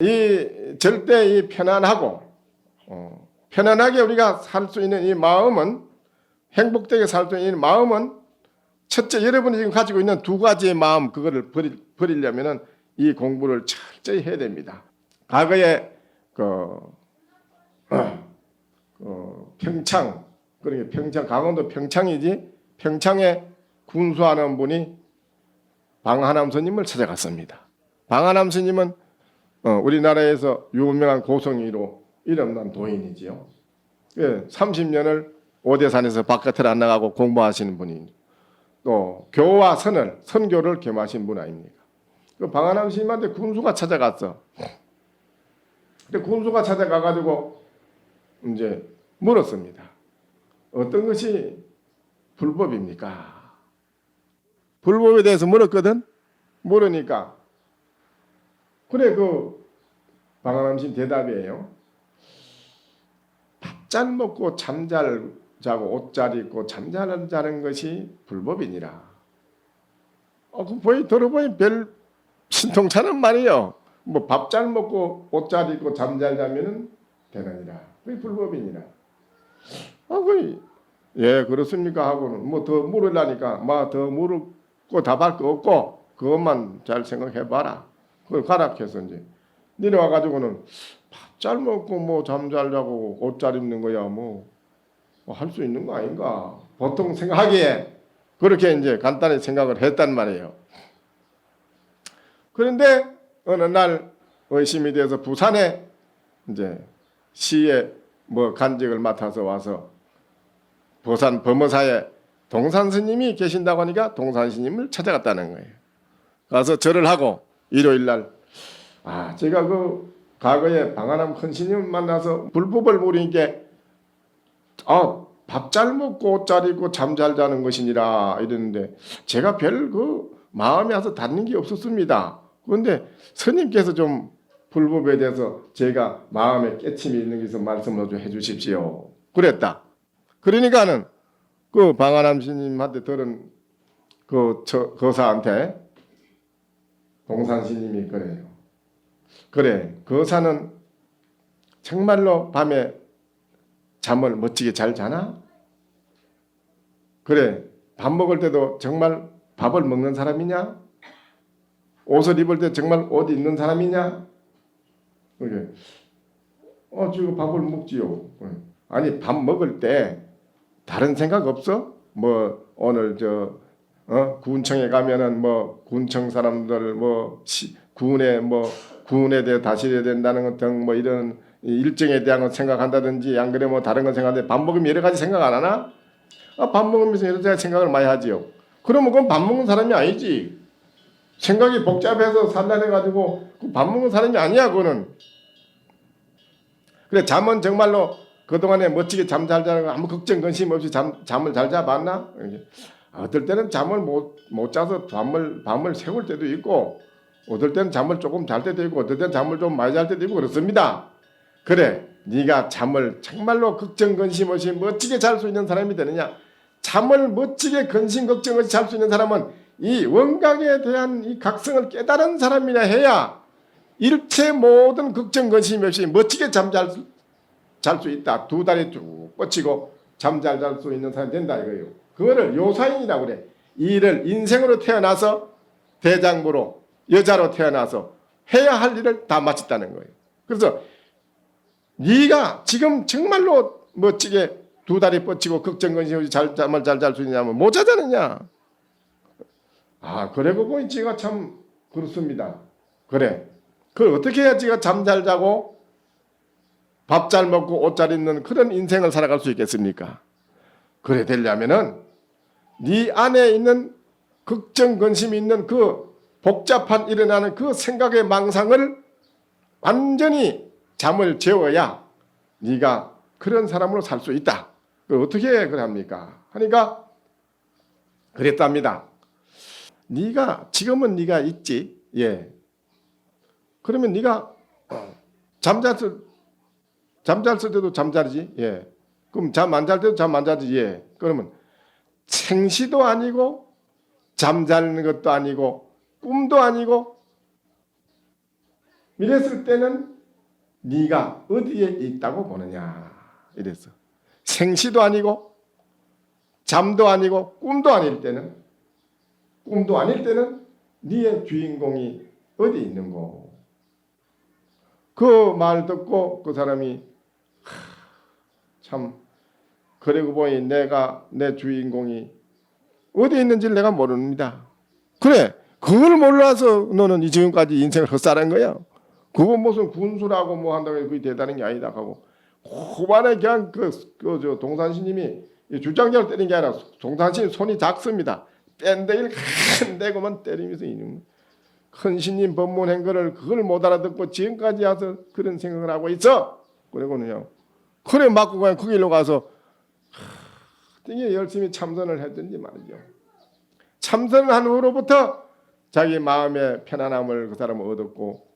이 절대 이 편안하고 어, 편안하게 우리가 살 수 있는 이 마음은 행복되게 살 수 있는 마음은 첫째 여러분이 지금 가지고 있는 두 가지의 마음 그거를 버리, 버리려면은 이 공부를 철저히 해야 됩니다. 과거에 그 어, 어, 평창 그러니까 평창 강원도 평창이지 평창에 군수하는 분이 방하남 스님을 찾아갔습니다. 방하남 스님은 어, 우리나라에서 유명한 고성이로 이름난 도인이지요. 예, 30년을 오대산에서 바깥을 안 나가고 공부하시는 분이 또 교와 선을 선교를 겸하신 분 아닙니까? 그 방하남 스님한테 군수가 찾아갔어. 근데 군수가 찾아가 가지고 이제 물었습니다. 어떤 것이 불법입니까? 불법에 대해서 물었거든. 물으니까 그래 그 방한함 신 대답이에요. 밥잘 먹고 잠잘 자고 옷 잘 입고 잠잘 자는 것이 불법이니라. 어, 그 보이 들어보니 별 신통찮은 말이요. 뭐 밥 잘 먹고 옷 잘 입고 잠 잘 자면은 되느니라. 그게 불법이니라. 아, 그 예, 그렇습니까? 하고는 뭐 더 물으려니까 뭐더 물고 답할 거 없고 그것만 잘 생각해 봐라. 그걸 가락해서 이제 내려와 가지고는 밥 잘 먹고 뭐 잠 잘 자고 옷 잘 입는 거야 뭐 할 수 있는 거 아닌가? 보통 생각하기에 그렇게 이제 간단히 생각을 했단 말이에요. 그런데 어느 날 의심이 돼서 부산에 이제 시에 뭐 간직을 맡아서 와서 부산 범어사에 동산 스님이 계신다고 하니까 동산 스님을 찾아갔다는 거예요. 가서 절을 하고 일요일 날 아, 제가 그 과거에 큰 스님 만나서 불법을 모르니까 아, 밥 잘 먹고 옷 잘 입고 잠 잘 자는 것이니라 이랬는데 제가 별 그 마음에 와서 닿는 게 없었습니다. 그런데 스님께서 좀 불법에 대해서 제가 마음에 깨침이 있는 게 있어 말씀을 좀 해주십시오. 그랬다. 그러니까는 그 방한함 스님한테 들은 그 저, 거사한테 동산 스님이 그래요. 그래, 거사는 정말로 밤에 잠을 멋지게 잘 자나? 그래, 밥 먹을 때도 정말 밥을 먹는 사람이냐? 옷을 입을 때 정말 옷 입는 사람이냐? 그게 어 지금 밥을 먹지요. 아니 밥 먹을 때 다른 생각 없어? 뭐 오늘 저 어? 군청에 가면은 뭐 군청 사람들 뭐 시, 군에 뭐 군에 대해 다스려야 된다는 것 등 뭐 이런 일정에 대한 거 생각한다든지 안 그래 뭐 다른 거 생각하는데 밥 먹으면 여러 가지 생각 안 하나? 아, 밥 먹으면서 여러 가지 생각을 많이 하지요. 그러면 그건 밥 먹는 사람이 아니지. 생각이 복잡해서 산란해 가지고 그밥 먹는 사람이 아니야 그거는. 그래 잠은 정말로 그동안에 멋지게 잠 잘 자는 거 아무 걱정 근심 없이 잠, 잠을 잘 자봤나? 어떨 때는 잠을 못, 못 자서 밤을, 밤을 새울 때도 있고 어떨 때는 잠을 조금 잘 때도 있고 어떨 때는 잠을 좀 많이 잘 때도 있고 그렇습니다. 그래 네가 잠을 정말로 걱정 근심 없이 멋지게 잘 수 있는 사람이 되느냐 잠을 멋지게 근심 걱정 없이 잘 수 있는 사람은 이 원각에 대한 이 각성을 깨달은 사람이라 해야 일체 모든 걱정 근심 없이 멋지게 잠잘 잘 수 있다. 두 다리 쭉 뻗치고 잠 잘 잘 수 있는 사람이 된다 이거예요. 그거를 요사인이라고 그래. 이 일을 인생으로 태어나서 대장부로 여자로 태어나서 해야 할 일을 다 마쳤다는 거예요. 그래서 네가 지금 정말로 멋지게 두 다리 뻗치고 걱정 근심 없이 잘잘잘 수 있냐면 못 자자느냐. 아 그래 보고 지가 참 그렇습니다. 그래. 그걸 어떻게 해야 지가 잠 잘 자고 밥 잘 먹고 옷 잘 입는 그런 인생을 살아갈 수 있겠습니까? 그래 되려면은 네 안에 있는 걱정 근심이 있는 그 복잡한 일어나는 그 생각의 망상을 완전히 잠을 재워야 네가 그런 사람으로 살 수 있다. 그 어떻게 그래 합니까? 하니까 그랬답니다. 네가 지금은 네가 있지. 예. 그러면 네가 잠잤을 잠잤을 때도 잠자지. 예. 그럼 잠 안 잘 때도 잠 안 자지. 예. 그러면 생시도 아니고 잠자는 것도 아니고 꿈도 아니고 이랬을 때는 네가 어디에 있다고 보느냐 이랬어. 생시도 아니고 잠도 아니고 꿈도 아닐 때는 꿈도 아닐 때는 네의 주인공이 어디 있는고. 그 말 듣고 그 사람이 하, 참 그리고 보니 내가 내 주인공이 어디 있는지를 내가 모릅니다. 그래 그걸 몰라서 너는 이 지금까지 인생을 헛살한 거야. 그거 무슨 군수라고 뭐 한다고 그게 대단한 게 아니다 하고 후반에 그냥 그그저 동산신님이 이 주장자를 때린 게 아니라 동산신 손이 작습니다. 뺀대기를 큰 대고만 때리면서 이는 큰 신님 법문한 거를 그걸 못 알아듣고 지금까지 와서 그런 생각을 하고 있어. 그러고는요. 그래 맞고 그냥 그 길로 가서 되게 열심히 참선을 했든지 말이죠. 참선을 한 후로부터 자기 마음의 편안함을 그 사람은 얻었고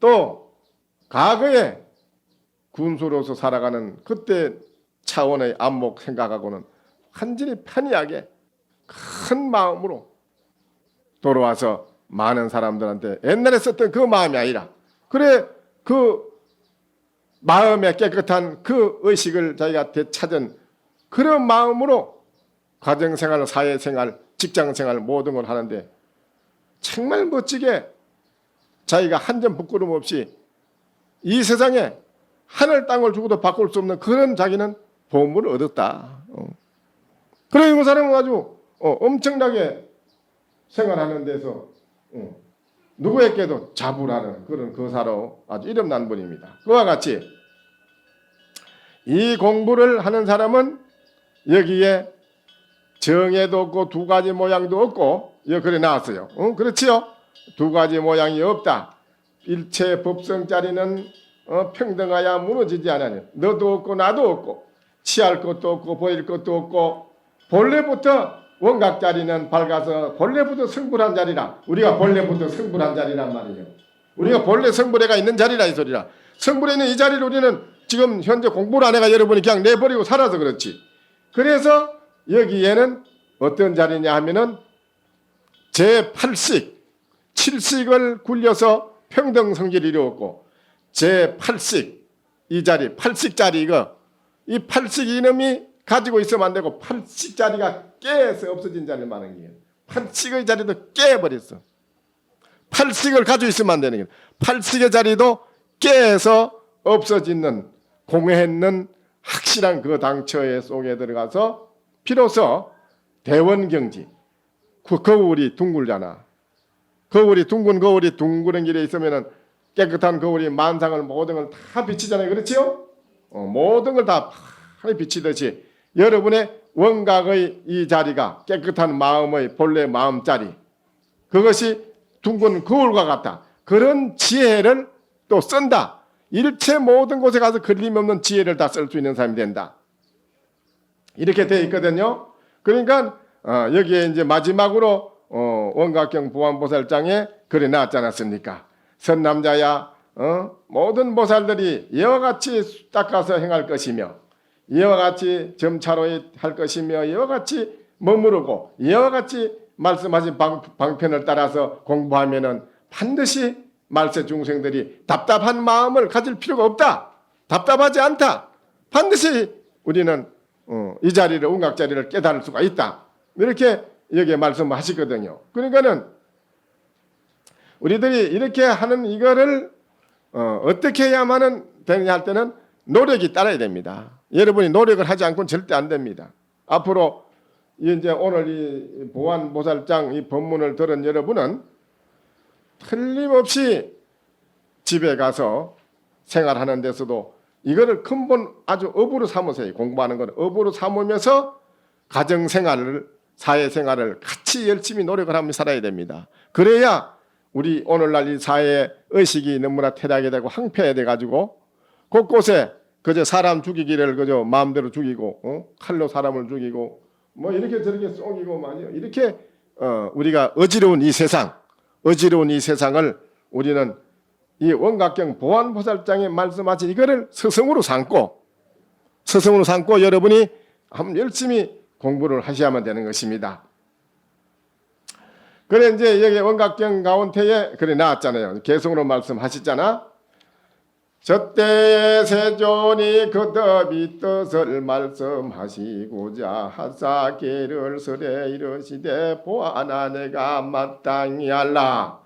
또 과거에 군수로서 살아가는 그때 차원의 안목 생각하고는 완전히 편리하게 큰 마음으로 돌아와서 많은 사람들한테 옛날에 썼던 그 마음이 아니라 그래 그 마음에 깨끗한 그 의식을 자기가 되찾은 그런 마음으로 가정생활, 사회생활, 직장생활 모든 걸 하는데 정말 멋지게 자기가 한 점 부끄럼 없이 이 세상에 하늘 땅을 주고도 바꿀 수 없는 그런 자기는 보물을 얻었다. 어. 그래 그 사람은 아주 어, 엄청나게 생활하는 데서 어, 누구에게도 자부라는 그런 거사로 아주 이름난 분입니다. 그와 같이 이 공부를 하는 사람은 여기에 정에도 없고 두 가지 모양도 없고 여기 그래 나왔어요. 어? 그렇지요? 두 가지 모양이 없다. 일체 법성자리는 어, 평등하야 무너지지 않으니 너도 없고 나도 없고 취할 것도 없고 보일 것도 없고 본래부터 원각 자리는 밝아서 본래부터 성불한 자리라 우리가 본래부터 성불한 자리란 말이에요. 우리가 본래 성불애가 있는 자리라 이 소리라. 성불에 있는 이 자리를 우리는 지금 현재 공부를 안 해가 여러분이 그냥 내버리고 살아서 그렇지. 그래서 여기에는 어떤 자리냐 하면은 제8식, 7식을 굴려서 평등 성질을 이루었고 제8식 이 자리, 8식 자리 이거 이 8식 이놈이 가지고 있으면 안 되고 8식 자리가 깨서 없어진 자리를 말하는 거예요. 8식의 자리도 깨버렸어. 8식을 가지고 있으면 안 되는 거예요. 8식의 자리도 깨서 없어지는 공회했는 확실한 그 당처의 속에 들어가서 비로소 대원경지 그 거울이 둥글잖아. 거울이 둥근 거울이 둥그런 길에 있으면은 깨끗한 거울이 만상을 모든 걸 다 비치잖아요. 그렇지요? 어, 모든 걸 다 파리 비치듯이 여러분의 원각의 이 자리가 깨끗한 마음의 본래 마음 자리 그것이 둥근 거울과 같다. 그런 지혜를 또 쓴다. 일체 모든 곳에 가서 걸림없는 지혜를 다 쓸 수 있는 사람이 된다. 이렇게 되어 있거든요. 그러니까 어, 여기에 이제 마지막으로 어, 원각경 보안보살장에 글이 나왔지 않았습니까? 선남자야 어? 모든 보살들이 이와 같이 닦아서 행할 것이며 이와 같이 점차로 할 것이며 이와 같이 머무르고 이와 같이 말씀하신 방, 방편을 따라서 공부하면은 반드시 말세 중생들이 답답한 마음을 가질 필요가 없다. 답답하지 않다. 반드시 우리는 어, 이 자리를 운각 자리를 깨달을 수가 있다. 이렇게 여기에 말씀하시거든요. 그러니까는 우리들이 이렇게 하는 이거를 어, 어떻게 해야만은 되느냐 할 때는 노력이 따라야 됩니다. 여러분이 노력을 하지 않고는 절대 안 됩니다. 앞으로 이제 오늘 이 보안 보살장 이 법문을 들은 여러분은 틀림없이 집에 가서 생활하는 데서도 이거를 근본 아주 업으로 삼으세요. 공부하는 걸 업으로 삼으면서 가정 생활을 사회 생활을 같이 열심히 노력을 하며 살아야 됩니다. 그래야 우리 오늘날 이 사회 의식이 너무나 퇴락이 되고 황폐해 가지고 곳곳에 그저 사람 죽이기를 그저 마음대로 죽이고 어? 칼로 사람을 죽이고 뭐 이렇게 저렇게 쏘기고 말이요 이렇게 어, 우리가 어지러운 이 세상 어지러운 이 세상을 우리는 이 원각경 보안보살장에 말씀하신 이거를 스승으로 삼고 스승으로 삼고 여러분이 한번 열심히 공부를 하셔야만 되는 것입니다. 그래 이제 여기 원각경 가운데에 그래 나왔잖아요. 개성으로 말씀하셨잖아. 저때의 세존이 그더비 뜻을 말씀하시고자 하사계를 설에 이르시되 보아나 내가 마땅히 할라.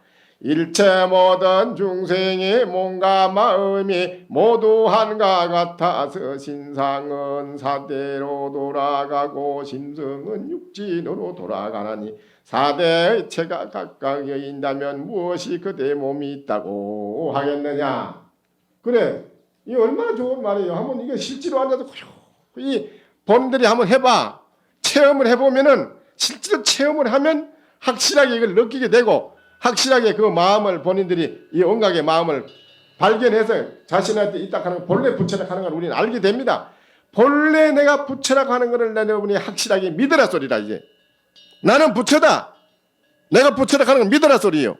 일체 모든 중생의 몸과 마음이 모두 한가 같아서 신상은 사대로 돌아가고 심성은 육진으로 돌아가나니 사대의 체가 각각 여인다면 무엇이 그대 몸이 있다고 하겠느냐 그래 이 얼마나 좋은 말이에요 한번 이거 실제로 앉아서 이 본들이 한번 해봐 체험을 해보면은 실제로 체험을 하면 확실하게 이걸 느끼게 되고 확실하게 그 마음을 본인들이 이 온갖의 마음을 발견해서 자신한테 이딱 하는 거, 본래 부처락하는 걸 우리는 알게 됩니다. 본래 내가 부처락하는 것을 여러분이 확실하게 믿으라 소리라 이제 나는 부처다. 내가 부처락하는 걸 믿으라 소리요.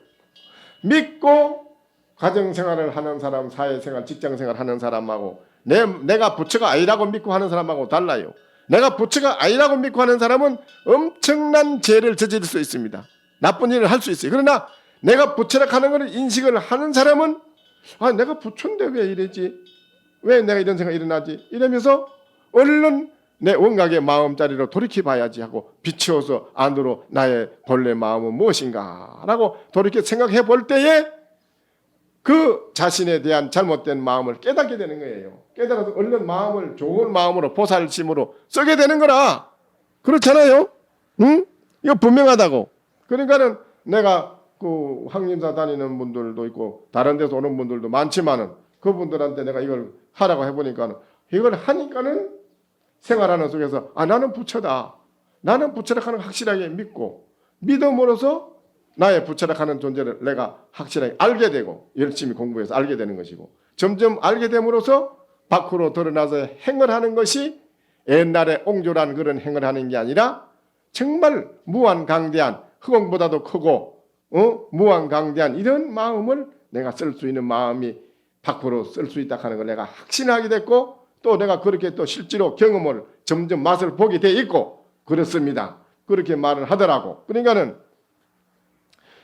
믿고 가정생활을 하는 사람, 사회생활, 직장생활 하는 사람하고 내, 내가 부처가 아니라고 믿고 하는 사람하고 달라요. 내가 부처가 아니라고 믿고 하는 사람은 엄청난 죄를 저지를 수 있습니다. 나쁜 일을 할 수 있어요. 그러나 내가 부처락하는 것을 인식을 하는 사람은 아 내가 부처인데 왜 이러지? 왜 내가 이런 생각이 일어나지? 이러면서 얼른 내 원각의 마음자리로 돌이켜봐야지 하고 비추어서 안으로 나의 본래 마음은 무엇인가 라고 돌이켜 생각해 볼 때에 그 자신에 대한 잘못된 마음을 깨닫게 되는 거예요. 깨달아서 얼른 마음을 좋은 마음으로 보살심으로 쓰게 되는 거라. 그렇잖아요. 응? 이거 분명하다고. 그러니까는 내가 그 황림사 다니는 분들도 있고 다른 데서 오는 분들도 많지만은 그분들한테 내가 이걸 하라고 해보니까는 이걸 하니까는 생활하는 속에서 아 나는 부처다. 나는 부처라 하는 걸 확실하게 믿고 믿음으로써 나의 부처락하는 존재를 내가 확실하게 알게 되고 열심히 공부해서 알게 되는 것이고 점점 알게 됨으로써 밖으로 드러나서 행을 하는 것이 옛날에 옹졸한 그런 행을 하는 게 아니라 정말 무한강대한 흑원보다도 크고 어? 무한강대한 이런 마음을 내가 쓸 수 있는 마음이 밖으로 쓸 수 있다 하는 걸 내가 확신하게 됐고 또 내가 그렇게 또 실제로 경험을 점점 맛을 보게 돼 있고 그렇습니다. 그렇게 말을 하더라고. 그러니까는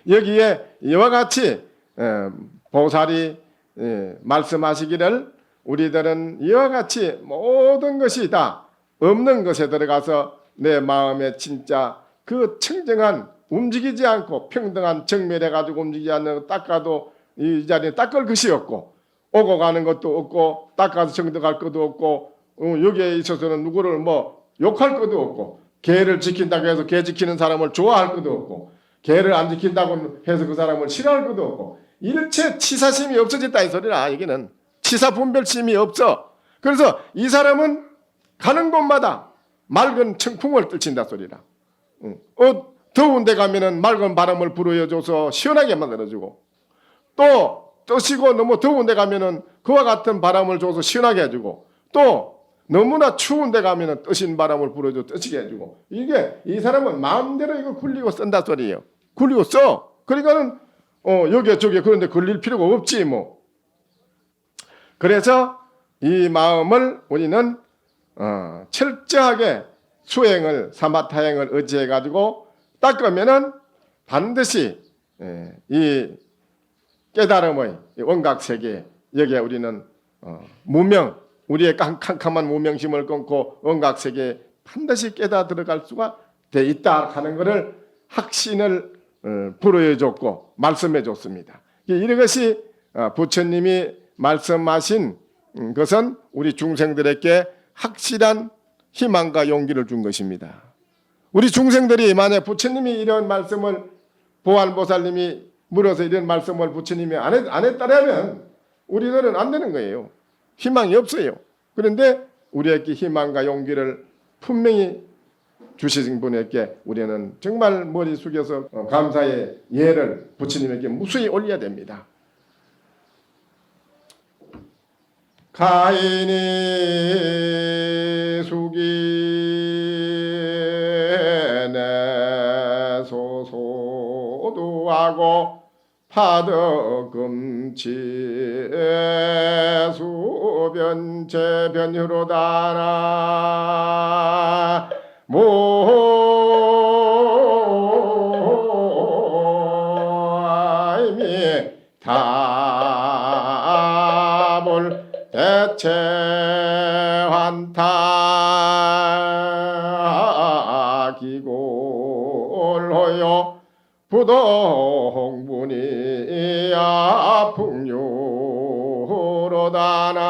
여기에 이와 같이 에, 보살이 에, 말씀하시기를 우리들은 이와 같이 모든 것이 다 없는 것에 들어가서 내 마음에 진짜 그 청정한 움직이지 않고 평등한 정멸해 가지고 움직이지 않는 닦아도 이 자리에 닦을 것이 없고 오고 가는 것도 없고 닦아서 정득할 것도 없고 어, 여기에 있어서는 누구를 뭐 욕할 것도 없고 개를 지킨다고 해서 개 지키는 사람을 좋아할 것도 없고 개를 안 지킨다고 해서 그 사람을 싫어할 것도 없고 일체 치사심이 없어졌다 이 소리라 여기는 치사 분별심이 없어. 그래서 이 사람은 가는 곳마다 맑은 청풍을 떨친다 소리라. 어, 더운 데 가면은 맑은 바람을 불어줘서 시원하게 만들어주고 또 뜨시고 너무 더운 데 가면은 그와 같은 바람을 줘서 시원하게 해주고 또 너무나 추운 데 가면은 뜨신 바람을 불어줘 뜨시게 해주고 이게 이 사람은 마음대로 이거 굴리고 쓴다 소리예요. 굴리고 써. 그러니까는 어 여기에 저기에 그런데 걸릴 필요가 없지 뭐. 그래서 이 마음을 우리는 어, 철저하게 수행을 사마타행을 의지해 가지고 닦으면은 반드시 예, 이 깨달음의 원각 세계 여기에 우리는 어, 무명 우리의 캄캄한 무명심을 끊고 원각 세계에 반드시 깨달아 들어갈 수가 돼 있다 하는 것을 확신을 어, 불어해 줬고 말씀해 줬습니다. 이것이 어, 부처님이 말씀하신 음, 것은 우리 중생들에게 확실한 희망과 용기를 준 것입니다. 우리 중생들이 만약 부처님이 이런 말씀을 보안보살님이 물어서 이런 말씀을 부처님이 안, 했, 안 했다면 우리들은 안 되는 거예요. 희망이 없어요. 그런데 우리에게 희망과 용기를 분명히 주신 분에게 우리는 정말 머리 숙여서 어, 감사의 예를 부처님에게 무수히 올려야 됩니다. 가인이 숙이네 소소도하고 파덕금치 수 변체 변유로다나 답을 대체환타 기골호요 부동분이 아풍 유로다나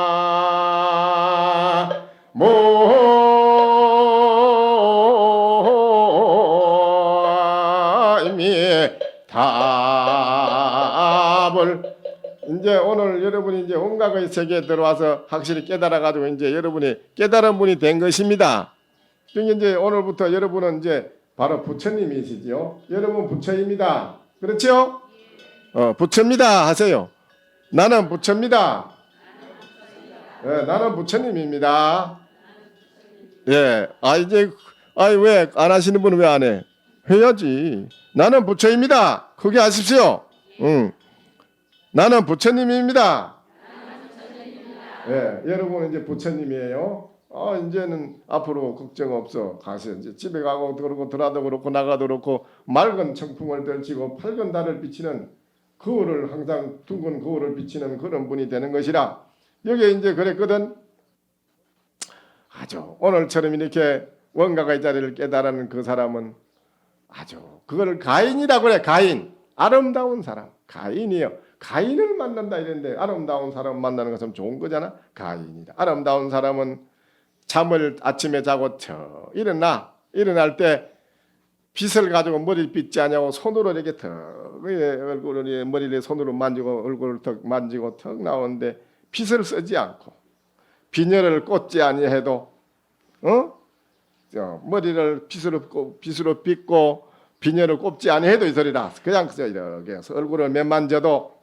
모임이 답을 이제 오늘 여러분이 이제 온갖의 세계에 들어와서 확실히 깨달아 가지고 이제 여러분이 깨달은 분이 된 것입니다. 그러니까 이제 오늘부터 여러분은 이제 바로 부처님이시죠. 여러분 부처입니다. 그렇죠? 어, 부처입니다 하세요. 나는 부처입니다. 예, 나는 부처님입니다. 예, 아 이제 아이 왜 안 하시는 분은 왜 안 해? 해야지. 나는 부처입니다. 크게 하십시오. 응. 나는 부처님입니다. 예, 여러분은 이제 부처님이에요. 아, 이제는 앞으로 걱정 없어. 가서 이제 집에 가고 그러고 들어도 그렇고 나가도 그렇고 맑은 청풍을 떨치고 밝은 달을 비치는 거울을 항상 둥근 거울을 비치는 그런 분이 되는 것이라 여기 이제 그랬거든. 아주 오늘처럼 이렇게 원가의 자리를 깨달은 그 사람은 아주 그거를 가인이라고 그래. 가인. 아름다운 사람. 가인이요. 가인을 만난다 이랬는데 아름다운 사람 만나는 것은 좋은 거잖아. 가인이다. 아름다운 사람은 잠을 아침에 자고 쳐 일어나 일어날 때 빗을 가지고 머리를 빗지 않냐고 손으로 이렇게 턱 얼굴을 머리를 손으로 만지고 얼굴을 턱 만지고 턱 나오는데 빗을 쓰지 않고 비녀를 꽂지 아니해도 어? 저 머리를 빗으로 꽂- 빗으로 빗고 비녀를 꼽지 아니해도 이 소리라 그냥 그저 이렇게 해서 얼굴을 몇 만져도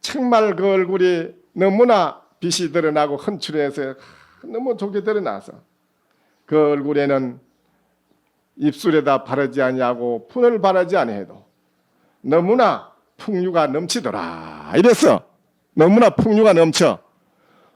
정말 그 얼굴이 너무나 빛이 드러나고 헌출해서 너무 좋게 드러나서 그 얼굴에는 입술에다 바르지 아니하고 푼을 바르지 아니해도 너무나 풍류가 넘치더라 이랬어 너무나 풍류가 넘쳐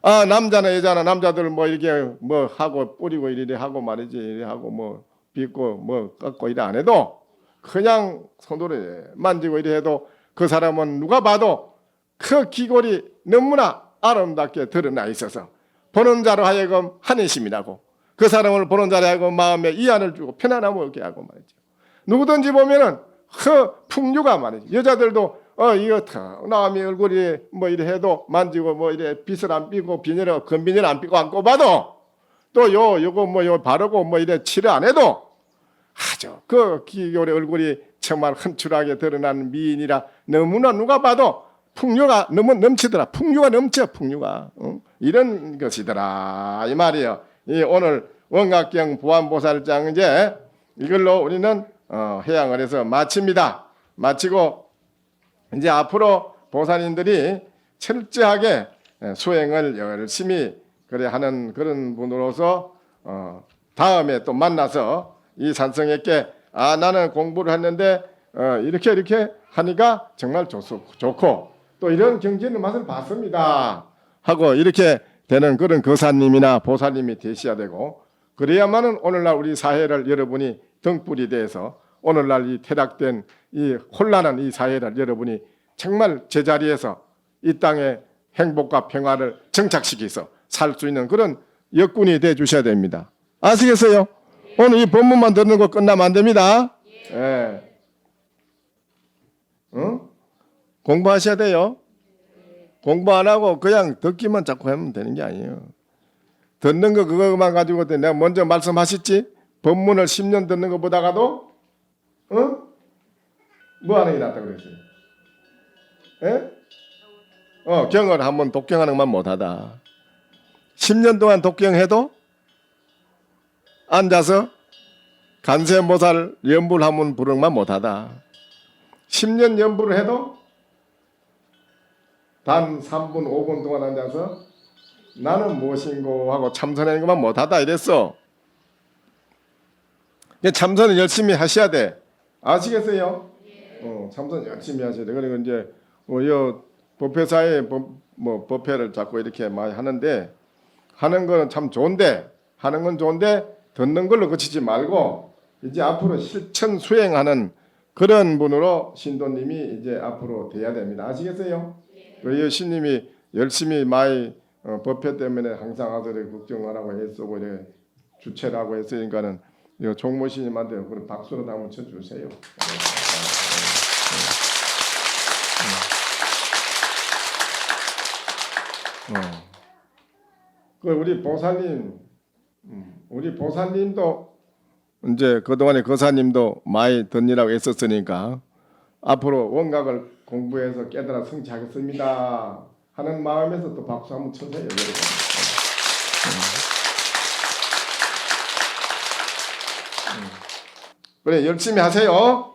아 남자나 여자나 남자들 뭐 이렇게 뭐 하고 뿌리고 이래 하고 말이지 이래 하고 뭐 빗고 뭐 깎고 이래 안 해도 그냥 손으로 만지고 이래 해도 그 사람은 누가 봐도 그 기골이 너무나 아름답게 드러나 있어서 보는 자로 하여금 한의심이 나고 그 사람을 보는 자로 하여금 마음에 이안을 주고 편안함을 얻게 하고 말이죠. 누구든지 보면은 그 풍류가 말이죠. 여자들도 어 이거 다 남이 얼굴이 뭐 이래 해도 만지고 뭐 이래 빗을 안 삐고 비닐을 건비닐 안 삐고 안 꼽아도 또 요 요거 뭐 요 바르고 뭐 이래 칠을 안 해도 아주 그 기골의 얼굴이 정말 헌출하게 드러나는 미인이라 너무나 누가 봐도 풍류가 너무 넘치더라. 풍류가 넘쳐 풍류가 응? 이런 것이더라 이 말이에요. 이 오늘 원각경 보안보살장 이제 이걸로 우리는 어, 해양을 해서 마칩니다. 마치고 이제 앞으로 보살님들이 철저하게 예, 수행을 열심히 그래 하는 그런 분으로서 어, 다음에 또 만나서 이 산성에게 아 나는 공부를 했는데 어, 이렇게 이렇게 하니까 정말 좋, 좋고 또 이런 경제는 맛을 봤습니다. 하고 이렇게 되는 그런 거사님이나 보살님이 되셔야 되고 그래야만은 오늘날 우리 사회를 여러분이 등불이 돼서 오늘날 이 퇴락된 이 혼란한 이 사회를 여러분이 정말 제자리에서 이 땅에 행복과 평화를 정착시켜서 살 수 있는 그런 여군이 돼 주셔야 됩니다. 아시겠어요? 오늘 이 본문만 듣는 거 끝나면 안 됩니다. 예. 응? 공부하셔야 돼요. 공부 안 하고 그냥 듣기만 자꾸 하면 되는 게 아니에요. 듣는 거 그거만 가지고 내가 먼저 말씀하셨지? 본문을 10년 듣는 것보다가도 어? 뭐 하는 게 낫다 그랬어요. 예? 어, 경을 한번 독경하는 것만 못하다. 10년 동안 독경해도 앉아서 간세모살 연불 한번 부르는 것만 못하다. 10년 연불을 해도 단 3분, 5분 동안 앉아서 나는 무엇인고 하고 참선하는 것만 못하다 이랬어. 참선을 열심히 하셔야 돼. 아시겠어요? 어, 참선 열심히 하셔야 돼. 그리고 이제 어, 요 법회사에 법, 뭐 법회를 자꾸 이렇게 많이 하는데 하는 거는 참 좋은데 하는 건 좋은데 듣는 걸로 그치지 말고 이제 앞으로 실천 수행하는 그런 분으로 신도님이 이제 앞으로 돼야 됩니다. 아시겠어요? 그리고 신님이 열심히 많이 어, 법회 때문에 항상 아들을 걱정하라고 이렇게 주체라고 했으니까는 이거 종모 신님한테 그런 박수로 한번 쳐주세요. 어. 그 우리 보살님, 음, 우리 보살님도 이제 그동안에 거사님도 많이 덧일하고 애썼으니까 앞으로 원각을 공부해서 깨달아 성취하겠습니다 하는 마음에서 또 박수 한번 쳐세요 여러분. 그래 열심히 하세요. 음.